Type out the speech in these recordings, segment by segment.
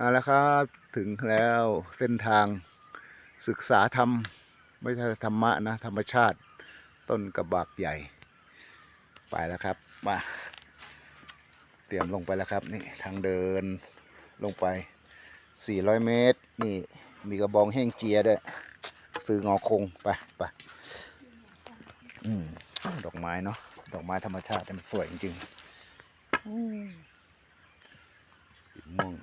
เอาละครับถึงแล้วเส้นทางศึกษาธรรม ไม่ใช่ธรรมะนะ ธรรมชาติต้นกระบากใหญ่ ไปแล้วครับมาเตรียมลงไปแล้วครับนี่ทางเดินลงไป 400 เมตร นี่มีกระบองแห้งเจียด้วยซื้องอคงไปไปอืมดอกไม้เนาะดอกไม้ธรรมชาติมันสวยจริงๆอืมสีม่วง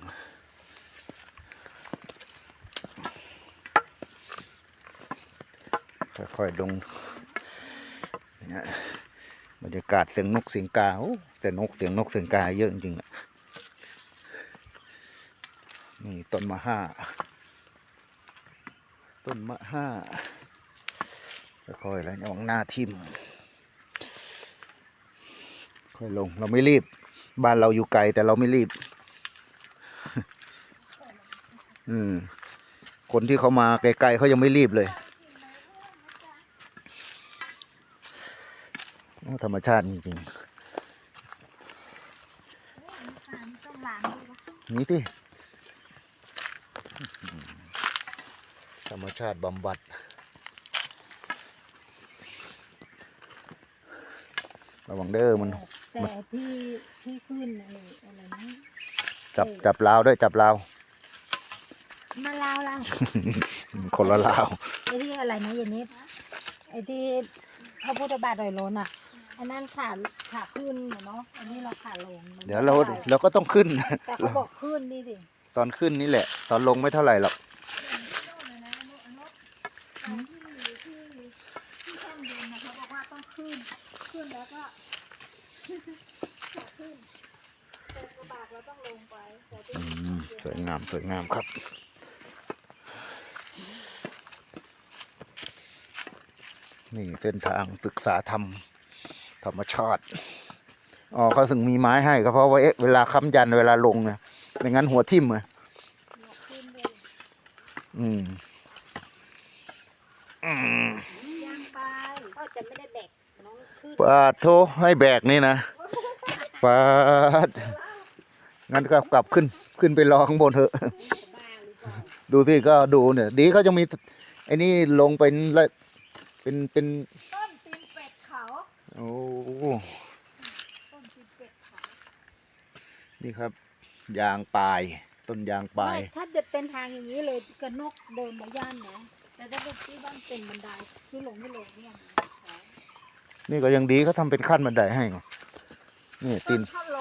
ค่อยๆลงบรรยากาศเสียงนกเสียงกาโอ้แต่นกเสียงนกเสียงกาเยอะจริงๆอะนี่ต้นมะฮ่าต้นมะฮ่าค่อยๆแล้วระวังหน้าทิมค่อยลง เราไม่รีบ บ้านเราอยู่ไกลแต่เราไม่รีบ อืม คนที่เขามาไกลๆเขายังไม่รีบเลย โอ้ ธรรมชาติจริงต้องล้างด้วยปะๆนี่ที่ธรรมชาติบำบัดระวังเด้อมันแต่ที่ที่ขึ้นอะไรอะไรนะจับจับลาวด้วยจับลาวมาลาวลาวคนละลาวไอ้ที่อะไรนะเย็นนี้ไอ้ที่พระพุทธบาทดอยโลนอะ อันนั้นขาขาขึ้นเนาะ อันนี้เราขาลงมันเดี๋ยวเราเราก็ต้องขึ้น แต่เขาบอกขึ้นนี่ดิ ตอนขึ้นนี่แหละ ตอนลงไม่เท่าไหร่หรอกที่ช่างเย็นนะเขาบอกว่าต้องขึ้นขึ้นแล้วก็ขึ้นแต่กระบะเราต้องลงไปแต่ที่อืมสวยงามสวยงามครับ นี่เส้นทางศึกษาธรรม ธรรมชาติอ๋อเขาถึงมีไม้ให้ก็เพราะว่าเอ๊ะเวลาค้ำยันเวลาลงเนี่ยไม่งั้นหัวทิ่มอะขึ้นเลยอืมอืมย่างไปก็จะไม่ได้แบกน้องขึ้นปาดโทให้แบกนี่นะปาดงั้นก็กลับขึ้นขึ้นไปรอข้างบนเถอะบ้าหรือเปล่าดูที่ก็ดูเนี่ย ดีเขาจะมีไอ้นี่ลงเป็นละเป็นเป็นต้นตีนเป็ดเขาโอ้ต้ นตีนเป็ดเขานี่ครับ ยางปลาย ต้นยางปลายไม่ถ้าจะเป็นทางอย่างนี้เลยกระนกเดินมาย่านนะแต่ถ้าเป็นที่บ้านเป็นบันไดคือลงไม่ลงเนี่ยนะนี่ก็ยังดีเขาทำเป็นขั้นบันไดให้ไงนี่ตีนพะโล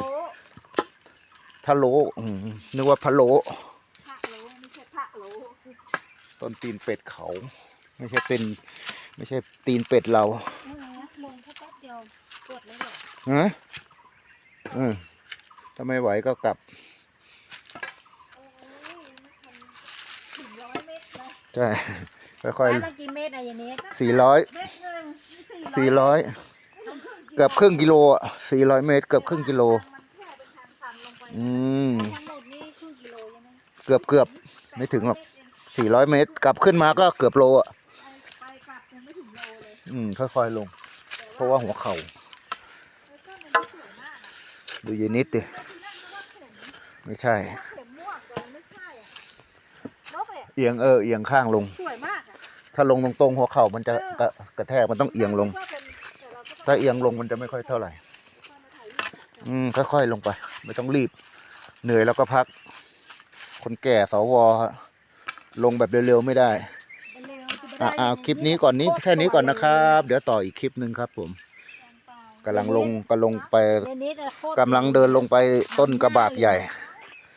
ทะโลอืมนึกว่าพะโลพะโลไม่ใช่พะโลต้นตีนเป็ดเขา ไม่ใช่เป็น ไม่ใช่ตีนเป็ดเรา กดเลยเหรอฮะเออถ้าไม่ไหวก็กลับโอ้ยยังไม่ทันถึงร้อยเมตรเลยใช่ค่อยแล้วเมื่อกี่เมตรอะอย่างนี้ๆสี่ร้อยเมตรหนึ่งสี่ร้อยเกือบครึ่งกิโลอะสี่ร้อยเมตรเกือบครึ่งกิโล มันแค่เป็นทางชันลงไปอืม ทั้งหมดนี่ครึ่งกิโลใช่ไหมเกือบเกือบไม่ถึงหรอกสี่ร้อยเมตร กลับขึ้นมาก็เกือบโลอะ ไปกลับยังไม่ถึงโลเลย อืม ค่อยๆลง เพราะว่าหัวเข่า แล้วก็มันสวยมากอะ ดูเยนิดดิที่นั่นก็ว่าเข็มไม่ใช่เข็มม่วงแต่มันไม่ใช่อะนกเนี่ยเอียงเออเอียงข้างลงสวยมากอะถ้าลงตรงๆ หัวเข่ามันจะกระกระแทกมันต้องเอียงลงก็เป็นแต่เราก็ต้องถ้าเอียงลงมันจะไม่ค่อยเท่าไหร่ค่อยมาถ่ายรูปอืมค่อยๆลงไป ไม่ต้องรีบ เหนื่อยแล้วก็พัก คนแก่สวฮะลงแบบเร็วๆไม่ได้มันเร็วคือไม่อ่าได้อ่าคลิปนี้ก่อนนี้แค่นี้ก่อนนะครับ เดี๋ยวต่ออีกคลิปหนึ่งครับผม กำลังลงก็ลงไปเดี๋ยวนี้แต่โคตร กำลังเดินลงไปต้นกระบากใหญ่เ